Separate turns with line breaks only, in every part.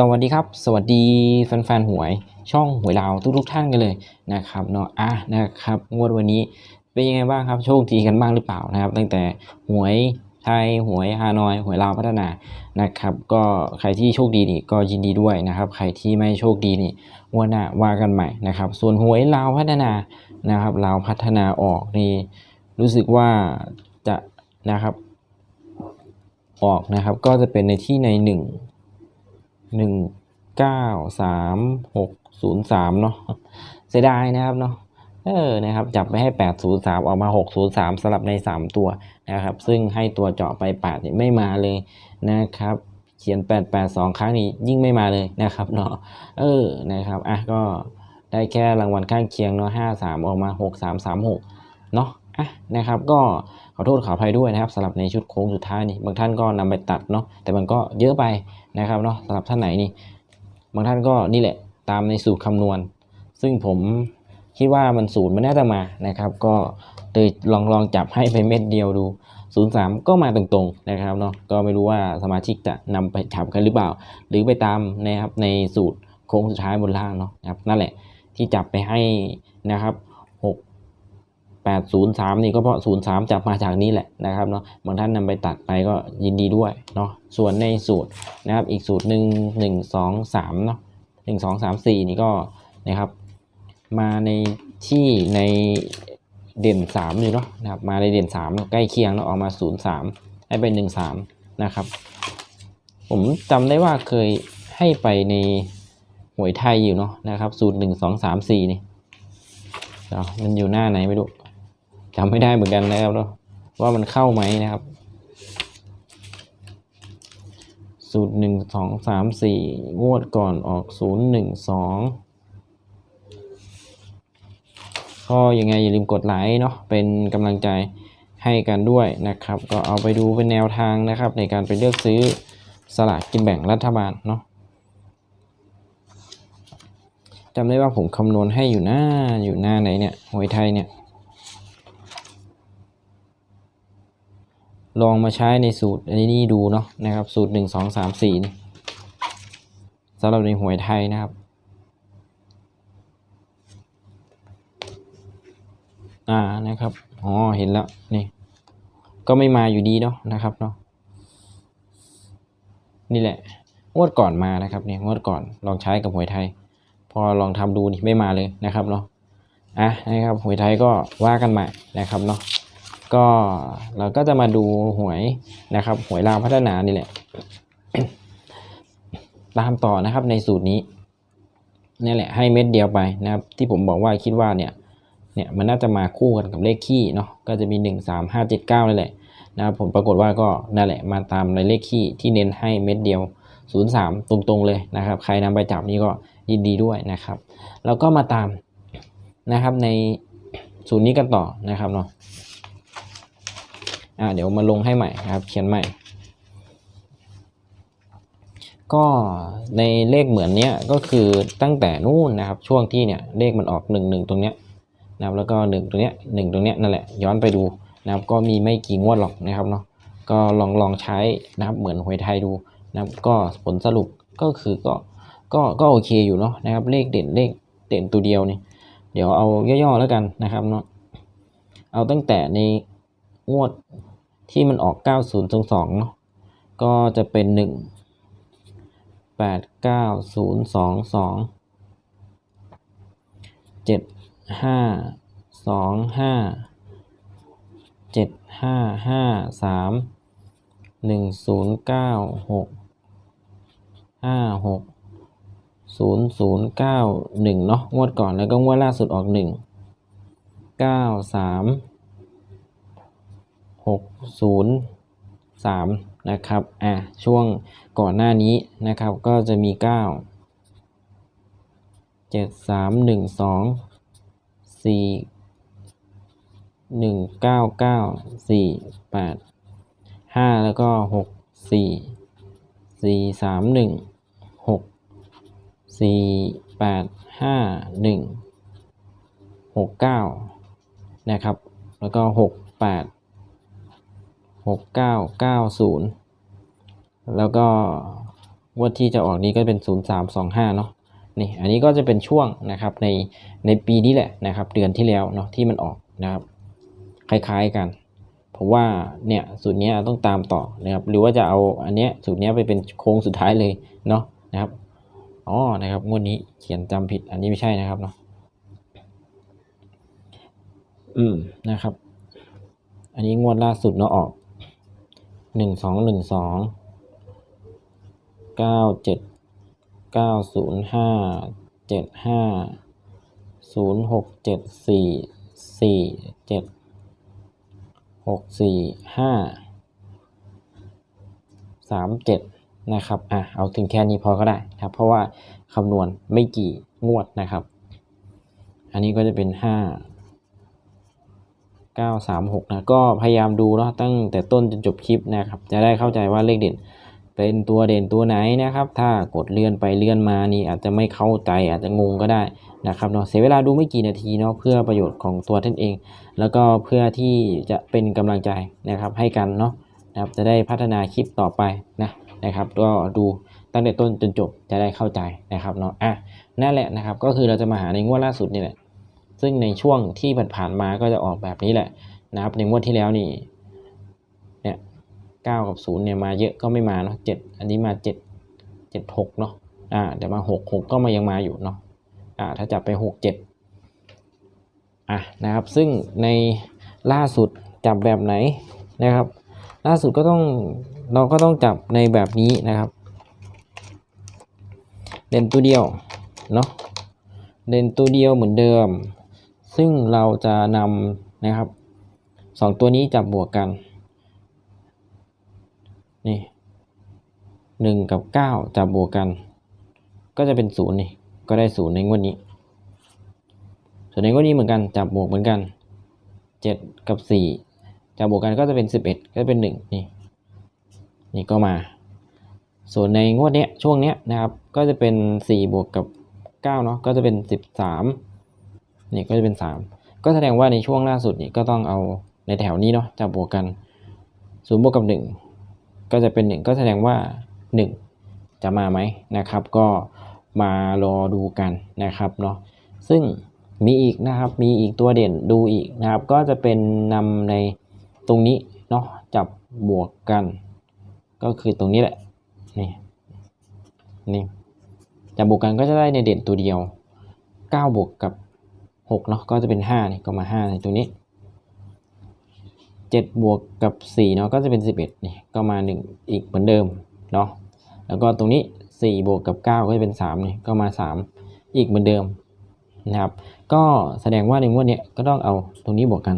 สวัสดีครับ สวัสดีแฟนๆหวย ช่องหวยลาวทุกๆท่านกันเลยนะครับเนาะอะนะครับงวดวันนี้เป็นยังไงบ้างครับ โชคดีกันบ้างหรือเปล่านะครับ ตั้งแต่หวย ไทยหวยฮานอยหวยลาวพัฒนานะครับ ก็ใครที่โชคดีนี่ก็ยินดีด้วยนะครับ ใครที่ไม่โชคดีนี่งวดหน้าว่ากันใหม่นะครับ ส่วนหวยลาวพัฒนานะครับลาวพัฒนาออกนี่รู้สึกว่าจะนะครับ ออกนะครับก็จะเป็นในที่ในหนึ่งหนึ่งเก้าสามหกศูนย์สามเนาะเสียดายนะครับเนาะเออนะครับจับไปให้แปดศูนย์สามออกมาหกศูนย์สามสลับในสามตัว นะครับ ซึ่งให้ตัวเจาะไปแปดนี่ไม่มาเลยนะครับเขียนแปดแปดสองครั้งนี้ยิ่งไม่มาเลยนะครับเนาะเออนะครับอะก็ได้แค่รางวัลข้างเคียงเนาะห้าสามออกมาหกสามสามหกเนาะอะนะครับก็ขอโทษขออภัยด้วยนะครับสำหรับในชุดโค้งสุดท้ายนี่บางท่านก็นำไปตัดเนาะแต่มันก็เยอะไปนะครับเนาะสำหรับท่านไหนนี่ บางท่านก็นี่แหละตามในสูตรคำนวณ ซึ่งผมคิดว่ามันศูนย์มันน่าจะมานะครับ ก็ เลยลองลองจับให้ไปเม็ดเดียวดู 03 ก็มาตรงๆนะครับเนาะก็ไม่รู้ว่าสมาชิกจะนำไปจับกันหรือเปล่า หรือไปตามนะครับในสูตรโค้งสุดท้ายบนล่างเนาะนะครับนั่นแหละที่จับไปให้นะครับ 6 803 นี่ก็เพราะ 03 จับมาจากนี้แหละนะครับเนาะบางท่านนำไปตัดไปก็ยินดีด้วยเนาะส่วนในสูตรนะครับอีกสูตรหนึ่งหนึ่งสองสามเนาะหนึ่งสองสามสี่นี่ก็นะครับมาในที่ใน เด่นสามอยู่เนาะนะครับมาในเด่นสามใกล้เคียงเนาะออกมาศูนย์สามให้เป็นหนึ่งสามนะครับ ผมจำได้ว่าเคยให้ไปในหวยไทยอยู่เนาะนะครับสูตรหนึ่งสองสามสี่นี่เดี๋ยวมันอยู่หน้าไหนไม่รู้จำไม่ได้เหมือนกันนะครับเนาะว่ามันเข้าไหมนะครับ สูตรหนึ่งสองสามสี่งวดก่อนออกศูนย์หนึ่งสอง ก็ยังไงอย่าลืมกดไลค์เนาะเป็นกำลังใจให้กันด้วยนะครับ ก็เอาไปดูเป็นแนวทางนะครับ ในการไปเลือกซื้อสลากกินแบ่งรัฐบาลเนาะจำได้ว่าผมคำนวณให้อยู่หน้าอยู่หน้าไหนเนี่ยหวยไทยเนี่ยลองมาใช้ในสูตรอันนี้ดูเนาะนะครับสูตรหนึ่งสองสามสี่สำหรับในหวยไทยนะครับ อ่านะครับอ๋อเห็นแล้วนี่ ก็ไม่มาอยู่ดีเนาะนะครับเนาะนี่แหละงวดก่อนมานะครับเนี่ยงวดก่อนลองใช้กับหวยไทย พอลองทำดูนี่ไม่มาเลยนะครับเนาะอะนะครับหวยไทยก็ว่ากันใหม่นะครับเนาะก็เราก็จะมาดูหวยนะครับหวยรามพัฒนานี่แหละตามต่อนะครับในสูตรนี้นี่แหละให้เม็ดเดียวไปนะครับ ที่ผมบอกว่าคิดว่าเนี่ย เนี่ยมันน่าจะมาคู่กันกับเลขคี่เนาะก็จะมีหนึ่งสามห้าเจ็ดเก้านั่นแหละนะครับผลปรากฏว่าก็นั่นแหละมาตามในเลขคี่ที่เน้นให้เม็ดเดียวศูนย์สามตรงๆเลยนะครับใครนำไปจับนี่ก็ยินดีด้วยนะครับแล้วก็มาตามนะครับในสูตรนี้กันต่อนะครับเนาะอ่าเดี๋ยวมาลงให้ใหม่นะครับ เขียนใหม่ ก็ในเลขเหมือนเนี้ยก็คือตั้งแต่นู่นนะครับช่วงที่เนี่ยเลขมันออกหนึ่งหนึ่งตรงเนี้ย นะครับแล้วก็หนึ่งตรงเนี้ยหนึ่งตรงเนี้ยนั่นแหละย้อนไปดูนะครับก็มีไม่กี่งวดหรอกนะครับเนาะก็ลองลองใช้นะครับเหมือนหวยไทยดูนะครับก็ผลสรุปก็คือก็ก็ก็โอเคอยู่เนาะนะครับเลขเด่นเลขเด่นตัวเดียวนี่เดี๋ยวเอาย่อๆแล้วกันนะครับเนาะเอาตั้งแต่ในงวดที่มันออก 9022เนาะก็จะเป็น 1 8 9 0 2 2 7 ห้าสองห้าเจ็ดห้าห้าสามหนึ่งศูนย์เก้าหกห้าหกศูนย์ศูนย์เก้าหนึ่งเนาะงวดก่อนแล้วก็งวดล่าสุดออกหนึ่งเก้าสามหกศูนย์สามนะครับ อะ ช่วงก่อนหน้านี้นะครับ ก็จะมีเก้าเจ็ดสามหนึ่งสอง สี่หนึ่งเก้าเก้าสี่แปดห้าแล้วก็หกสี่สี่สามหนึ่งหกสี่แปดห้าหนึ่งหกเก้านะครับ แล้วก็หกแปดหกเก้าเก้าศูนย์แล้วก็งวดที่จะออกนี้ก็เป็นศูนย์สามสองห้าเนาะ นี่อันนี้ก็จะเป็นช่วงนะครับในในปีนี้แหละนะครับเดือนที่แล้วเนาะที่มันออกนะครับคล้ายๆกันผมว่าเนี่ยสูตรนี้ต้องตามต่อนะครับหรือว่าจะเอาอันเนี้ยสูตรนี้ไปเป็นโค้งสุดท้ายเลยเนาะนะครับอ๋อนะครับงวดนี้เขียนจำผิดอันนี้ไม่ใช่นะครับเนาะอืมนะครับ อันนี้งวดล่าสุดเนาะออกหนึ่งสองหนึ่งสองเก้าเจ็ด เก้าศูนย์ห้าเจ็ดห้าศูนย์หกเจ็ดสี่สี่เจ็ดหกสี่ห้าสามเจ็ดนะครับ อะ เอาถึงแค่นี้พอก็ได้ครับ เพราะว่าคำนวณไม่กี่งวดนะครับ อันนี้ก็จะเป็นห้าเก้าสามหกนะก็พยายามดูเนาะตั้งแต่ต้นจนจบคลิปนะครับ จะได้เข้าใจว่าเลขเด่น เป็นตัวเด่นตัวไหนนะครับ ถ้ากดเลื่อนไปเลื่อนมานี่อาจจะไม่เข้าใจอาจจะงงก็ได้นะครับเนาะเสียเวลาดูไม่กี่นาทีเนาะเพื่อประโยชน์ของตัวท่านเอง แล้วก็เพื่อที่จะเป็นกำลังใจนะครับให้กันเนาะนะครับจะได้พัฒนาคลิปต่อไปนะนะครับก็ดูตั้งแต่ต้นจนจบจะได้เข้าใจนะครับเนาะอะนั่นแหละนะครับก็คือเราจะมาหาในงวดล่าสุดนี่แหละซึ่งในช่วงที่ผ่านๆมาก็จะออกแบบนี้แหละนะครับในงวดที่แล้วนี่ 9 กับ 0 เนี่ยมาเยอะก็ไม่มาเนาะ7อันนี้มา 7 7 6 เนาะอ่าเดี๋ยวมา 6 6 ก็มายังมาอยู่เนาะอ่าถ้าจับไป 6 7อะนะครับซึ่งในล่าสุดจับแบบไหนนะครับ ล่าสุดก็ต้องเราก็ต้องจับในแบบนี้นะครับเด่นตัวเดียวเนาะเด่นตัวเดียวเหมือนเดิม ซึ่งเราจะนำนะครับสองตัวนี้จับบวกกัน นี่หนึ่งกับเก้าจับบวกกัน ก็จะเป็นศูนย์นี่ ก็ได้ศูนย์ในงวดนี้ ส่วนในงวดนี้เหมือนกันจับบวกเหมือนกันเจ็ดกับสี่จับบวกกันก็จะเป็นสิบเอ็ดก็จะเป็นหนึ่งนี่ นี่ก็มา ส่วนในงวดเนี้ยช่วงเนี้ยนะครับ ก็จะเป็นสี่บวกกับเก้าเนาะ ก็จะเป็นสิบสามนี่ก็จะเป็นสามก็แสดงว่าในช่วงล่าสุดนี่ก็ต้องเอาในแถวนี้เนาะจับบวกกันศูนย์บวกกับหนึ่ง ก็จะเป็นหนึ่งก็แสดงว่าหนึ่งจะมาไหมนะครับ ก็มารอดูกันนะครับเนาะซึ่งมีอีกนะครับมีอีกตัวเด่นดูอีกนะครับ ก็จะเป็นนำในตรงนี้เนาะจับบวกกัน ก็คือตรงนี้แหละนี่นี่จับบวกกันก็จะได้ในเด่นตัวเดียว9บวกกับ6เนาะก็จะเป็น5นี่ก็มา 5 ในตัวนี้ 7 บวกกับ4เนาะก็จะเป็น 11นี่ก็มา 1 อีกเหมือนเดิมเนาะแล้วก็ตรงนี้ 4 บวกกับ 9 ก็จะเป็น3นี่ก็มา 3 อีกเหมือนเดิมนะครับ ก็แสดงว่าในงวดนี้ก็ต้องเอาตรงนี้บวกกัน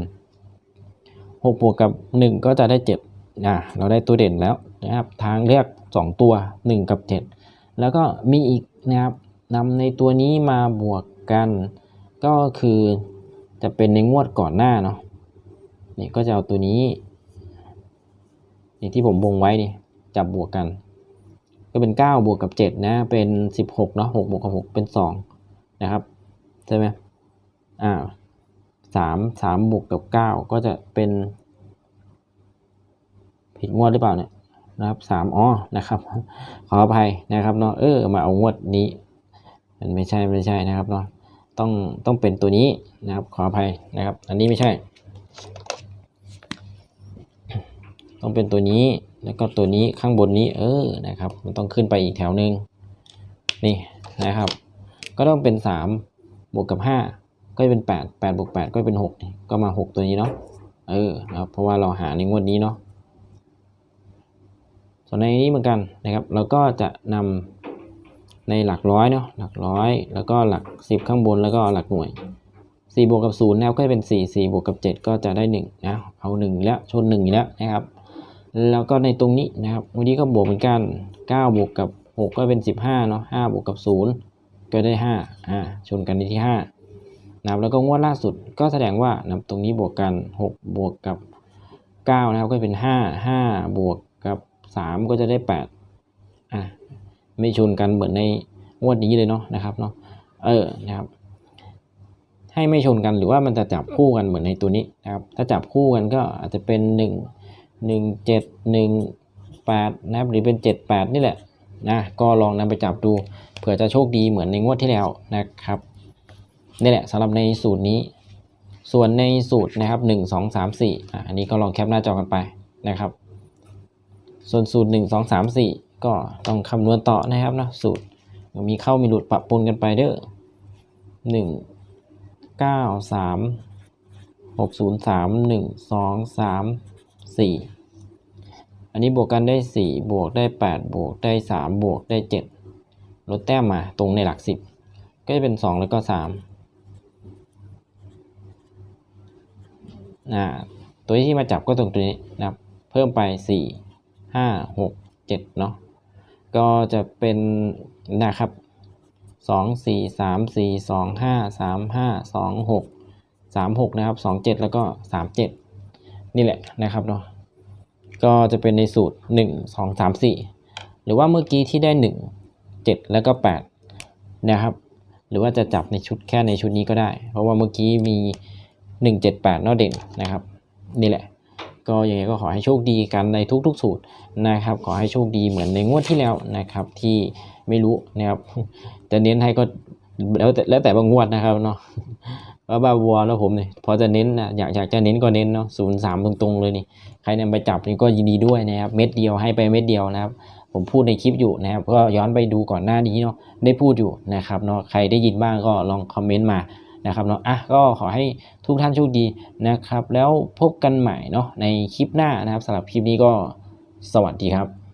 6 บวกกับ 1 ก็จะได้7อะเราได้ตัวเด่นแล้วนะครับทางเลือก 2 ตัว 1 กับ 7 แล้วก็มีอีกนะครับนำในตัวนี้มาบวกกัน ก็คือจะเป็นในงวดก่อนหน้าเนาะ นี่ก็จะเอาตัวนี้นี่ที่ผมวงไว้นี่จับบวกกัน ก็เป็น 9 บวกกับ 7 นะ เป็น 16เนาะ6บวกกับ 6 เป็น 2 นะครับ ใช่ไหมอ่าสามสามบวกกับ 9 ก็จะเป็น ผิดงวดหรือเปล่าเนี่ยนะครับสามอ๋อนะครับ ขออภัยนะครับเนาะเออมาเอางวดนี้ มันไม่ใช่ไม่ใช่นะครับเนาะต้องต้องเป็นตัวนี้นะครับขออภัยนะครับ อันนี้ไม่ใช่ ต้องเป็นตัวนี้แล้วก็ตัวนี้ข้างบนนี้เออนะครับ มันต้องขึ้นไปอีกแถวหนึ่งนี่นะครับ ก็ต้องเป็นสามบวกกับห้าก็จะเป็นแปดแปดบวกแปดก็เป็นหกก็มาหกตัวนี้เนาะเออนะครับเพราะว่าเราหาในงวดนี้เนาะส่วนในนี้เหมือนกันนะครับ เราก็จะนำในหลักร้อยเนาะหลักร้อย แล้วก็หลักสิบข้างบนแล้วก็หลักหน่วยสี่บวกกับศูนย์แล้วก็จะเป็นสี่สี่บวกกับเจ็ดก็จะได้หนึ่งนะเอาหนึ่งแล้วชนหนึ่งแล้วนะครับ แล้วก็ในตรงนี้นะครับวันนี้ก็บวกเหมือนกันเก้าบวกกับหกก็เป็นสิบห้าเนาะห้าบวกกับศูนย์ก็ได้ห้าอ่าชนกันที่ห้านะครับแล้วก็งวดล่าสุดก็แสดงว่านะตรงนี้บวกกันหกบวกกับเก้านะครับก็เป็นห้าห้าบวกกับสามก็จะได้แปดอะไม่ชนกันเหมือนในงวดนี้เลยเนาะนะครับเนาะเออนะครับให้ไม่ชนกันหรือว่ามันจะจับคู่กันเหมือนในตัวนี้นะครับถ้าจับคู่กันก็อาจจะเป็นห นึ่งหนึ่งเจ็ดหนึ่งแปดนะครับหรือเป็นเจ็ดแปดนี่แหละนะก็ลองนำไปจับดูเผื่อจะโชคดีเหมือนในงวดที่แล้วนะครับนี่แหละสำหรับในสูตรนี้ ส่วนในสูตรนะครับหนึ่งสองสามสี่อะอันนี้ก็ลองแคปหน้าจอกันไปนะครับ ส่วนสูตรหนึ่งสองสามสี่ก็ต้องคำนวณต่อนะครับนะสูตรมีเข้ามีหลุดปะปนกันไปเด้อหนึ่งเก้าสามหกศูนย์สามหนึ่งสองสาม สี่อันนี้บวกกันได้สี่บวกได้แปดบวกได้สามบวกได้เจ็ดลดแต้มมาตรงในหลักสิบก็จะเป็นสองแล้วก็สามอ่าตัวที่มาจับก็ตรงตัวนี้นะครับ เพิ่มไปสี่ห้าหกเจ็ดเนาะก็จะเป็นนะครับสองสี่สามสี่สองห้าสามห้าสองหกสามหกนะครับสองเจ็ดแล้วก็สามเจ็ด นี่แหละนะครับเนาะก็จะเป็นในสูตรหนึ่งสองสามสี่หรือว่าเมื่อกี้ที่ได้หนึ่งเจ็ดแล้วก็แปดนะครับ หรือว่าจะจับในชุดแค่ในชุดนี้ก็ได้ เพราะว่าเมื่อกี้มีหนึ่งเจ็ดแปดนอกเด่นนะครับ นี่แหละ ก็ยังไงก็ขอให้โชคดีกันในทุกๆสูตรนะครับ ขอให้โชคดีเหมือนในงวดที่แล้วนะครับ ที่ไม่รู้นะครับจะเน้นให้ก็แล้วแต่แล้วแต่บางงวดนะครับเนาะ ว่าบาวัวแล้วผมเนี่ยพอจะเน้นนะอยากอยากจะเน้นก็เน้นเนาะศูนย์สามตรงๆเลยนี่ใครนำไปจับนี่ก็ยินดีด้วยนะครับเม็ดเดียวให้ไปเม็ดเดียวนะครับ ผมพูดในคลิปอยู่นะครับ ก็ย้อนไปดูก่อนหน้านี้เนาะได้พูดอยู่นะครับเนาะใครได้ยินบ้างก็ลองคอมเมนต์มานะครับเนาะอะก็ขอให้ทุกท่านโชคดีนะครับ แล้วพบกันใหม่เนาะในคลิปหน้านะครับสำหรับคลิปนี้ก็สวัสดีครับ